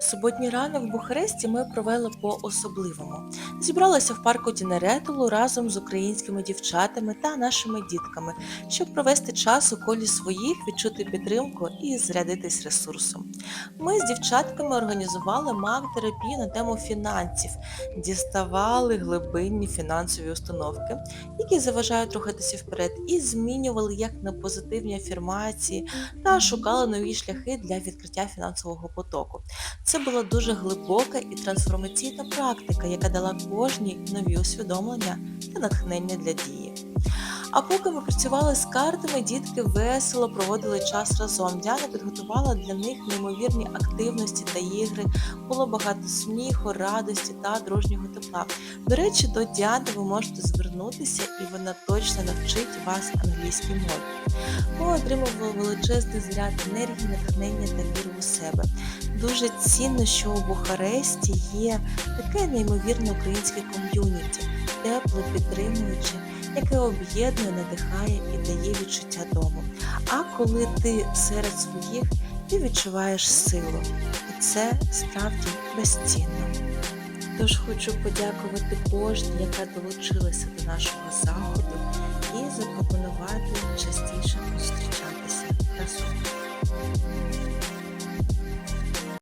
Суботній ранок в Бухаресті ми провели по-особливому. Зібралися в парку Дінеретулу разом з українськими дівчатами та нашими дітками, щоб провести час у колі своїх, відчути підтримку і зарядитись ресурсом. Ми з дівчатками організували маг-терапію на тему фінансів, діставали глибинні фінансові установки, які заважають рухатися вперед, і змінювали як на позитивні афірмації та шукали нові шляхи для відкриття фінансового потоку. Це була дуже глибока і трансформаційна практика, яка дала кожній нові усвідомлення та натхнення для дії. А поки ми працювали з картами, дітки весело проводили час разом. Діана підготувала для них неймовірні активності та ігри. Було багато сміху, радості та дружнього тепла. До речі, до Діани ви можете звернутися, і вона точно навчить вас англійській мові. Ми отримували величезний заряд енергії, натхнення та віри у себе. Дуже цінно, що у Бухаресті є таке неймовірне українське ком'юніті, тепле, підтримуюче, яке об'єднує, надихає і дає відчуття дому. А коли ти серед своїх, ти відчуваєш силу. І це справді безцінно. Тож хочу подякувати кожній, яка долучилася до нашого заходу, і запропонувати частіше